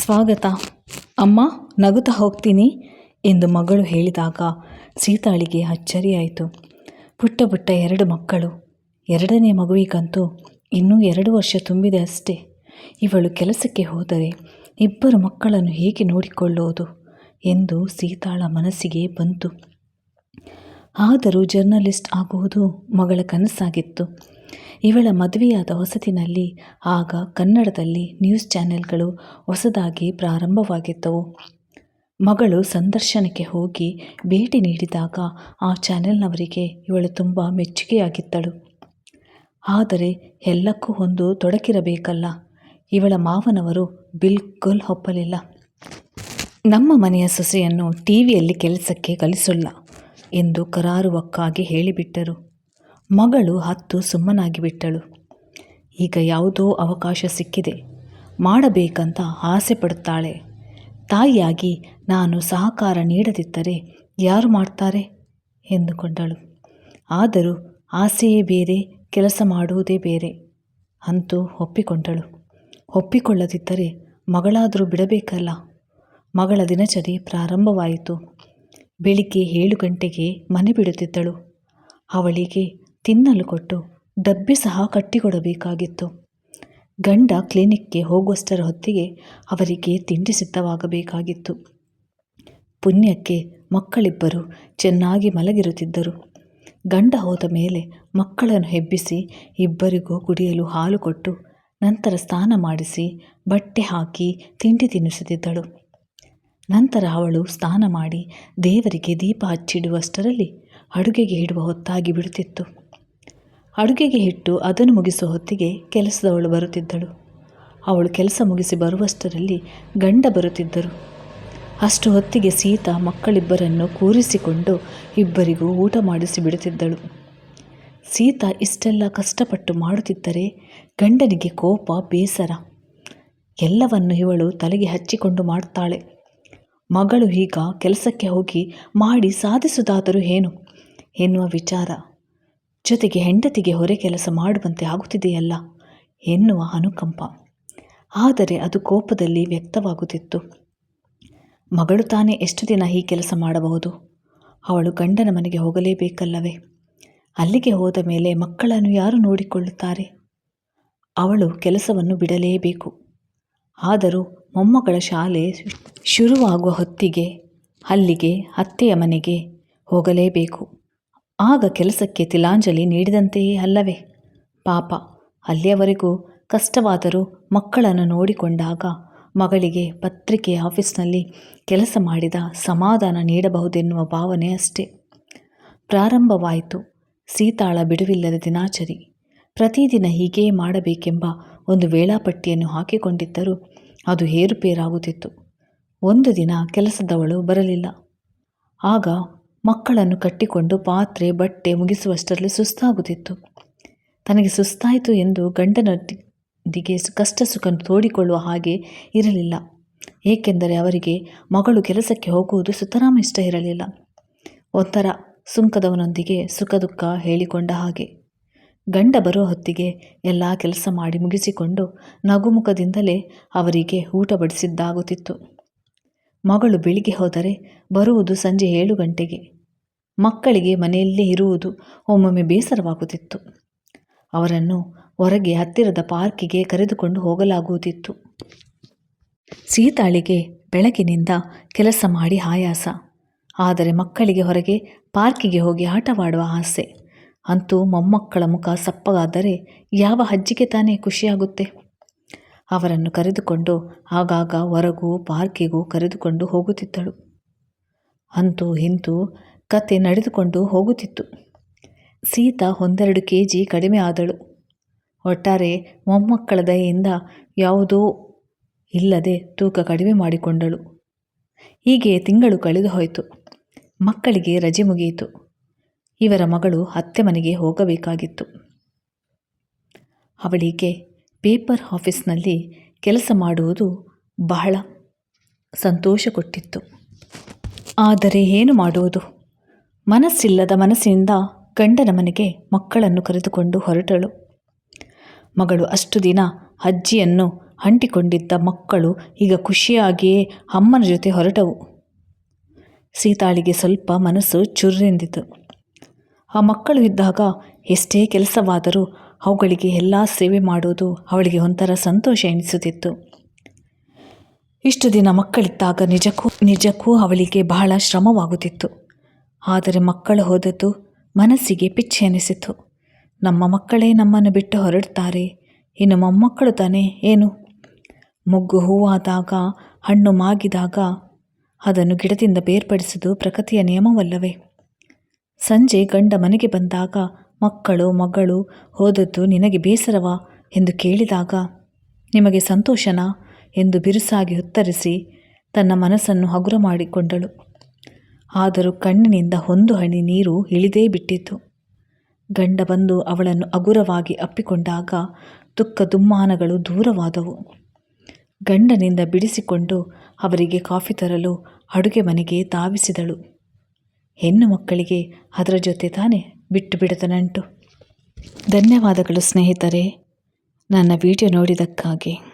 ಸ್ವಾಗತ. ಅಮ್ಮ, ನಗುತ್ತಾ ಹೋಗ್ತೀನಿ ಎಂದು ಮಗಳು ಹೇಳಿದಾಗ ಸೀತಾಳಿಗೆ ಅಚ್ಚರಿಯಾಯಿತು. ಪುಟ್ಟ ಪುಟ್ಟ ಎರಡು ಮಕ್ಕಳು. ಎರಡನೇ ಮಗುವಿಗಂತೂ ಇನ್ನೂ ಎರಡು ವರ್ಷ ತುಂಬಿದೆ ಅಷ್ಟೇ. ಇವಳು ಕೆಲಸಕ್ಕೆ ಹೋದರೆ ಇಬ್ಬರು ಮಕ್ಕಳನ್ನು ಹೇಗೆ ನೋಡಿಕೊಳ್ಳೋದು ಎಂದು ಸೀತಾಳ ಮನಸ್ಸಿಗೆ ಬಂತು. ಆದರೂ ಜರ್ನಲಿಸ್ಟ್ ಆಗುವುದು ಮಗಳ ಕನಸಾಗಿತ್ತು. ಇವಳ ಮದುವೆಯಾದ ಹೊಸತಿನಲ್ಲಿ ಆಗ ಕನ್ನಡದಲ್ಲಿ ನ್ಯೂಸ್ ಚಾನೆಲ್ಗಳು ಹೊಸದಾಗಿ ಪ್ರಾರಂಭವಾಗಿದ್ದವು. ಮಗಳು ಸಂದರ್ಶನಕ್ಕೆ ಹೋಗಿ ಭೇಟಿ ನೀಡಿದಾಗ ಆ ಚಾನೆಲ್ನವರಿಗೆ ಇವಳು ತುಂಬ ಮೆಚ್ಚುಗೆಯಾಗಿದ್ದಳು. ಆದರೆ ಎಲ್ಲಕ್ಕೂ ಒಂದು ತೊಡಕಿರಬೇಕಲ್ಲ. ಇವಳ ಮಾವನವರು ಬಿಲ್ಕುಲ್ ಒಪ್ಪಲಿಲ್ಲ. ನಮ್ಮ ಮನೆಯ ಸೊಸೆಯನ್ನು ಟಿವಿಯಲ್ಲಿ ಕೆಲಸಕ್ಕೆ ಕಲಿಸೋಲ್ಲ ಎಂದು ಕರಾರುವಕ್ಕಾಗಿ ಹೇಳಿಬಿಟ್ಟರು. ಮಗಳು ಹತ್ತು ಸುಮ್ಮನಾಗಿ ಬಿಟ್ಟಳು. ಈಗ ಯಾವುದೋ ಅವಕಾಶ ಸಿಕ್ಕಿದೆ. ಮಾಡಬೇಕಂತ ಆಸೆ ಪಡುತ್ತಾಳೆ. ತಾಯಿಯಾಗಿ ನಾನು ಸಹಕಾರ ನೀಡದಿದ್ದರೆ ಯಾರು ಮಾಡ್ತಾರೆ? ಎಂದುಕೊಂಡಳು. ಆದರೂ ಆಸೆಯೇ ಬೇರೆ, ಕೆಲಸ ಮಾಡುವುದೇ ಬೇರೆ ಅಂತೂ ಒಪ್ಪಿಕೊಂಡಳು. ಒಪ್ಪಿಕೊಳ್ಳದಿದ್ದರೆ ಮಗಳಾದರೂ ಬಿಡಬೇಕಲ್ಲ. ಮಗಳ ದಿನಚರಿ ಪ್ರಾರಂಭವಾಯಿತು. ಬೆಳಿಗ್ಗೆ ಏಳು ಗಂಟೆಗೆ ಮನೆ ಬಿಡುತ್ತಿದ್ದಳು. ಅವಳಿಗೆ ತಿನ್ನಲು ಕೊಟ್ಟು ಡಬ್ಬಿ ಸಹ ಕಟ್ಟಿಕೊಡಬೇಕಾಗಿತ್ತು. ಗಂಡ ಕ್ಲಿನಿಕ್ಗೆ ಹೋಗುವಷ್ಟರ ಹೊತ್ತಿಗೆ ಅವರಿಗೆ ತಿಂಡಿ ಸಿದ್ಧವಾಗಬೇಕಾಗಿತ್ತು. ಪುಣ್ಯಕ್ಕೆ ಮಕ್ಕಳಿಬ್ಬರು ಚೆನ್ನಾಗಿ ಮಲಗಿರುತ್ತಿದ್ದರು. ಗಂಡ ಹೋದ ಮೇಲೆ ಮಕ್ಕಳನ್ನು ಹೆಬ್ಬಿಸಿ ಇಬ್ಬರಿಗೂ ಕುಡಿಯಲು ಹಾಲು ಕೊಟ್ಟು ನಂತರ ಸ್ನಾನ ಮಾಡಿಸಿ ಬಟ್ಟೆ ಹಾಕಿ ತಿಂಡಿ ತಿನ್ನಿಸುತ್ತಿದ್ದಳು. ನಂತರ ಅವಳು ಸ್ನಾನ ಮಾಡಿ ದೇವರಿಗೆ ದೀಪ ಹಚ್ಚಿಡುವಷ್ಟರಲ್ಲಿ ಅಡುಗೆಗೆ ಇಡುವ ಹೊತ್ತಾಗಿ ಬಿಡುತ್ತಿತ್ತು. ಅಡುಗೆಗೆ ಇಟ್ಟು ಅದನ್ನು ಮುಗಿಸುವ ಹೊತ್ತಿಗೆ ಕೆಲಸದವಳು ಬರುತ್ತಿದ್ದಳು. ಅವಳು ಕೆಲಸ ಮುಗಿಸಿ ಬರುವಷ್ಟರಲ್ಲಿ ಗಂಡ ಬರುತ್ತಿದ್ದರು. ಅಷ್ಟು ಹೊತ್ತಿಗೆ ಸೀತಾ ಮಕ್ಕಳಿಬ್ಬರನ್ನು ಕೂರಿಸಿಕೊಂಡು ಇಬ್ಬರಿಗೂ ಊಟ ಮಾಡಿಸಿ ಬಿಡುತ್ತಿದ್ದಳು. ಸೀತಾ ಇಷ್ಟೆಲ್ಲ ಕಷ್ಟಪಟ್ಟು ಮಾಡುತ್ತಿದ್ದರೆ ಗಂಡನಿಗೆ ಕೋಪ, ಬೇಸರ. ಎಲ್ಲವನ್ನು ಇವಳು ತಲೆಗೆ ಹಚ್ಚಿಕೊಂಡು ಮಾಡುತ್ತಾಳೆ ಮಗಳು ಈಗ ಕೆಲಸಕ್ಕೆ ಹೋಗಿ ಮಾಡಿ ಸಾಧಿಸುವುದಾದರೂ ಏನು ಎನ್ನುವ ವಿಚಾರ. ಜೊತೆಗೆ ಹೆಂಡತಿಗೆ ಹೊರೆ ಕೆಲಸ ಮಾಡುವಂತೆ ಆಗುತ್ತಿದೆಯಲ್ಲ ಎನ್ನುವ ಅನುಕಂಪ. ಆದರೆ ಅದು ಕೋಪದಲ್ಲಿ ವ್ಯಕ್ತವಾಗುತ್ತಿತ್ತು. ಮಗಳು ತಾನೇ ಎಷ್ಟು ದಿನ ಈ ಕೆಲಸ ಮಾಡಬಹುದು? ಅವಳು ಗಂಡನ ಮನೆಗೆ ಹೋಗಲೇಬೇಕಲ್ಲವೇ? ಅಲ್ಲಿಗೆ ಹೋದ ಮೇಲೆ ಮಕ್ಕಳನ್ನು ಯಾರು ನೋಡಿಕೊಳ್ಳುತ್ತಾರೆ? ಅವಳು ಕೆಲಸವನ್ನು ಬಿಡಲೇಬೇಕು. ಆದರೂ ಮೊಮ್ಮಗಳ ಶಾಲೆ ಶುರುವಾಗುವ ಹೊತ್ತಿಗೆ ಅಲ್ಲಿಗೆ ಅತ್ತೆಯ ಮನೆಗೆ ಹೋಗಲೇಬೇಕು. ಆಗ ಕೆಲಸಕ್ಕೆ ತಿಲಾಂಜಲಿ ನೀಡಿದಂತೆಯೇ ಅಲ್ಲವೇ? ಪಾಪ, ಅಲ್ಲಿಯವರೆಗೂ ಕಷ್ಟವಾದರೂ ಮಕ್ಕಳನ್ನು ನೋಡಿಕೊಂಡಾಗ ಮಗಳಿಗೆ ಪತ್ರಿಕೆ ಆಫೀಸ್ನಲ್ಲಿ ಕೆಲಸ ಮಾಡಿದ ಸಮಾಧಾನ ನೀಡಬಹುದೆನ್ನುವ ಭಾವನೆ ಅಷ್ಟೇ. ಪ್ರಾರಂಭವಾಯಿತು. ಸೀತಾಳ ಬಿಡುವಿಲ್ಲದ ದಿನಾಚರಿ. ಪ್ರತಿದಿನ ಹೀಗೇ ಮಾಡಬೇಕೆಂಬ ಒಂದು ವೇಳಾಪಟ್ಟಿಯನ್ನು ಹಾಕಿಕೊಂಡಿದ್ದರೂ ಅದು ಏರುಪೇರಾಗುತ್ತಿತ್ತು ಒಂದು ದಿನ ಕೆಲಸದವಳು ಬರಲಿಲ್ಲ. ಆಗ ಮಕ್ಕಳನ್ನು ಕಟ್ಟಿಕೊಂಡು ಪಾತ್ರೆ, ಬಟ್ಟೆ ಮುಗಿಸುವಷ್ಟರಲ್ಲಿ ಸುಸ್ತಾಗುತ್ತಿತ್ತು. ತನಗೆ ಸುಸ್ತಾಯಿತು ಎಂದು ಗಂಡನೊಂದಿಗೆ ಕಷ್ಟ ಸುಖ ತೋಡಿಕೊಳ್ಳುವ ಹಾಗೆ ಇರಲಿಲ್ಲ. ಏಕೆಂದರೆ ಅವರಿಗೆ ಮಗಳು ಕೆಲಸಕ್ಕೆ ಹೋಗುವುದು ಸುತರಾಮ ಇಷ್ಟ ಇರಲಿಲ್ಲ. ಒಂಥರ ಸುಂಕದವನೊಂದಿಗೆ ಸುಖ ದುಃಖ ಹೇಳಿಕೊಂಡ ಹಾಗೆ. ಗಂಡ ಬರೋ ಹೊತ್ತಿಗೆ ಎಲ್ಲ ಕೆಲಸ ಮಾಡಿ ಮುಗಿಸಿಕೊಂಡು ನಗುಮುಖದಿಂದಲೇ ಅವರಿಗೆ ಊಟ ಬಡಿಸಿದ್ದಾಗುತ್ತಿತ್ತು. ಮಗಳು ಬೆಳಿಗ್ಗೆ ಹೋದರೆ ಬರುವುದು ಸಂಜೆ ಏಳು ಗಂಟೆಗೆ. ಮಕ್ಕಳಿಗೆ ಮನೆಯಲ್ಲೇ ಇರುವುದು ಒಮ್ಮೊಮ್ಮೆ ಬೇಸರವಾಗುತ್ತಿತ್ತು. ಅವರನ್ನು ಹೊರಗೆ ಹತ್ತಿರದ ಪಾರ್ಕಿಗೆ ಕರೆದುಕೊಂಡು ಹೋಗಲಾಗುವುದಿತ್ತು. ಸೀತಾಳಿಗೆ ಬೆಳಗಿನಿಂದ ಕೆಲಸ ಮಾಡಿ ಆಯಾಸ. ಆದರೆ ಮಕ್ಕಳಿಗೆ ಹೊರಗೆ ಪಾರ್ಕಿಗೆ ಹೋಗಿ ಆಟವಾಡುವ ಆಸೆ. ಅಂತೂ ಮೊಮ್ಮಕ್ಕಳ ಮುಖ ಸಪ್ಪಗಾದರೆ ಯಾವ ಅಜ್ಜಿಗೆ ತಾನೇ ಖುಷಿಯಾಗುತ್ತೆ? ಅವರನ್ನು ಕರೆದುಕೊಂಡು ಆಗಾಗ ಹೊರಗೂ ಪಾರ್ಕಿಗೂ ಕರೆದುಕೊಂಡು ಹೋಗುತ್ತಿದ್ದಳು. ಅಂತೂ ಇಂತೂ ಕತೆ ನಡೆದುಕೊಂಡು ಹೋಗುತ್ತಿತ್ತು. ಸೀತಾ ಒಂದೆರಡು ಕೆ ಜಿ ಕಡಿಮೆ ಆದಳು. ಒಟ್ಟಾರೆ ಮೊಮ್ಮಕ್ಕಳ ದಯೆಯಿಂದ ಯಾವುದೋ ಇಲ್ಲದೆ ತೂಕ ಕಡಿಮೆ ಮಾಡಿಕೊಂಡಳು. ಹೀಗೆ ತಿಂಗಳು ಕಳೆದು ಹೋಯಿತು. ಮಕ್ಕಳಿಗೆ ರಜೆ ಮುಗಿಯಿತು. ಇವರ ಮಗಳು ಅತ್ತೆ ಮನೆಗೆ ಹೋಗಬೇಕಾಗಿತ್ತು. ಅವಳಿಗೆ ಪೇಪರ್ ಆಫೀಸ್ನಲ್ಲಿ ಕೆಲಸ ಮಾಡುವುದು ಬಹಳ ಸಂತೋಷ ಕೊಟ್ಟಿತ್ತು. ಆದರೆ ಏನು ಮಾಡುವುದು? ಮನಸ್ಸಿಲ್ಲದ ಮನಸ್ಸಿನಿಂದ ಗಂಡನ ಮನೆಗೆ ಮಕ್ಕಳನ್ನು ಕರೆದುಕೊಂಡು ಹೊರಟಳು. ಮಗಳು ಅಷ್ಟು ದಿನ ಅಜ್ಜಿಯನ್ನು ಅಂಟಿಕೊಂಡಿದ್ದ ಮಕ್ಕಳು ಈಗ ಖುಷಿಯಾಗಿಯೇ ಅಮ್ಮನ ಜೊತೆ ಹೊರಟವು. ಸೀತಾಳಿಗೆ ಸ್ವಲ್ಪ ಮನಸ್ಸು ಚುರ್ರೆಂದಿತು ಆ ಮಕ್ಕಳು ಇದ್ದಾಗ ಎಷ್ಟೇ ಕೆಲಸವಾದರೂ ಅವುಗಳಿಗೆ ಎಲ್ಲ ಸೇವೆ ಮಾಡುವುದು ಅವಳಿಗೆ ಒಂಥರ ಸಂತೋಷ ಎನಿಸುತ್ತಿತ್ತು. ಇಷ್ಟು ದಿನ ಮಕ್ಕಳಿದ್ದಾಗ ನಿಜಕ್ಕೂ ನಿಜಕ್ಕೂ ಅವಳಿಗೆ ಬಹಳ ಶ್ರಮವಾಗುತ್ತಿತ್ತು. ಆದರೆ ಮಕ್ಕಳು ಹೋದದ್ದು ಮನಸ್ಸಿಗೆ ಪಿಚ್ಚಿ ಅನಿಸಿತು ನಮ್ಮ ಮಕ್ಕಳೇ ನಮ್ಮನ್ನು ಬಿಟ್ಟು ಹೊರಡ್ತಾರೆ. ಇನ್ನು ಮೊಮ್ಮಕ್ಕಳು ತಾನೇ ಏನು? ಮೊಗ್ಗು ಹೂವಾದಾಗ, ಹಣ್ಣು ಮಾಗಿದಾಗ ಅದನ್ನು ಗಿಡದಿಂದ ಬೇರ್ಪಡಿಸುವುದು ಪ್ರಕೃತಿಯ ನಿಯಮವಲ್ಲವೇ? ಸಂಜೆ ಗಂಡ ಮನೆಗೆ ಬಂದಾಗ ಮಕ್ಕಳು, ಮಗಳು ಹೋದದ್ದು ನಿನಗೆ ಬೇಸರವಾ? ಎಂದು ಕೇಳಿದಾಗ, ನಿಮಗೆ ಸಂತೋಷನಾ? ಎಂದು ಬಿರುಸಾಗಿ ಉತ್ತರಿಸಿ ತನ್ನ ಮನಸ್ಸನ್ನು ಹಗುರ ಮಾಡಿಕೊಂಡಳು. ಆದರೂ ಕಣ್ಣಿನಿಂದ ಒಂದು ಹನಿ ನೀರು ಇಳಿದೇ ಬಿಟ್ಟಿತ್ತು. ಗಂಡ ಬಂದು ಅವಳನ್ನು ಹಗುರವಾಗಿ ಅಪ್ಪಿಕೊಂಡಾಗ ದುಃಖ ದುಮ್ಮಾನಗಳು ದೂರವಾದವು. ಗಂಡನಿಂದ ಬಿಡಿಸಿಕೊಂಡು ಅವರಿಗೆ ಕಾಫಿ ತರಲು ಅಡುಗೆ ಮನೆಗೆ ಧಾವಿಸಿದಳು. ಹೆಣ್ಣು ಮಕ್ಕಳಿಗೆ ಅದರ ಜೊತೆ ತಾನೇ? ಬಿಟ್ಟು ಬಿಡದ ನಂಟು ಧನ್ಯವಾದಗಳು ಸ್ನೇಹಿತರೆ. ನನ್ನ ವಿಡಿಯೋ ನೋಡಿದ್ದಕ್ಕಾಗಿ.